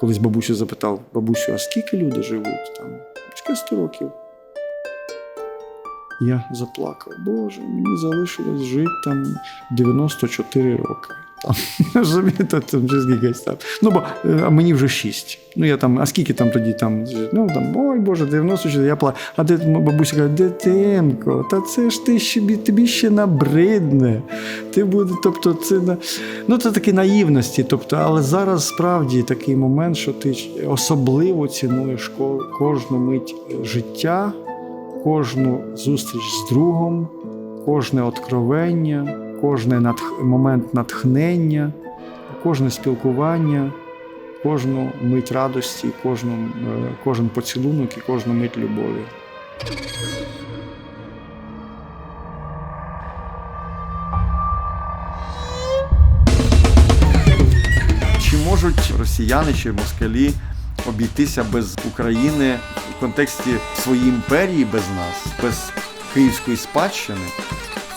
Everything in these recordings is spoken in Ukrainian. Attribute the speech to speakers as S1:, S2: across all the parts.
S1: колись бабусю запитав: бабусю, а скільки люди живуть там? Скільки 100 років. Я заплакав. Боже, мені залишилось жити там 94 роки. Розумієте, там вже скількись там. Ну, бо е, а мені вже 6. Ну, я там, а скільки там тоді там? Ну, там, ой Боже, 94, я плакав. А де бабуся каже, дитинко, та це ж ти ще, тобі ще набридне. Ти буде, тобто, це ну, це такі наївності. Тобто, але зараз справді такий момент, що ти особливо цінуєш кожну мить життя, кожну зустріч з другом, кожне откровення, кожний натх... момент натхнення, кожне спілкування, кожну мить радості, кожну, е, кожен поцілунок і кожну мить любові.
S2: Чи можуть росіяни чи москалі обійтися без України в контексті своєї імперії без нас, без київської спадщини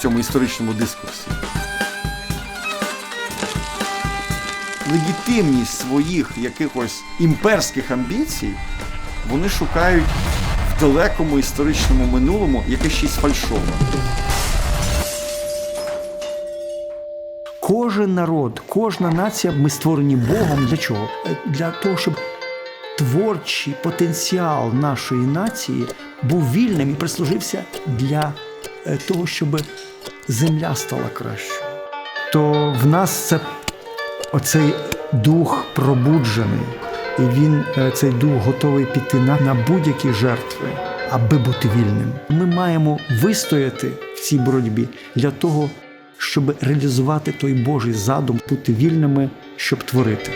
S2: цьому історичному дискурсі? Легітимність своїх якихось імперських амбіцій вони шукають в далекому історичному минулому яке ще й.
S1: Кожен народ, кожна нація, ми створені Богом для чого? Для того, щоб творчий потенціал нашої нації був вільним і прислужився для е, того, щоб земля стала кращою. То в нас це оцей дух пробуджений, і він, е, цей дух, готовий піти на, на будь-які жертви, аби бути вільним. Ми маємо вистояти в цій боротьбі для того, щоб реалізувати той Божий задум, бути вільними, щоб творити.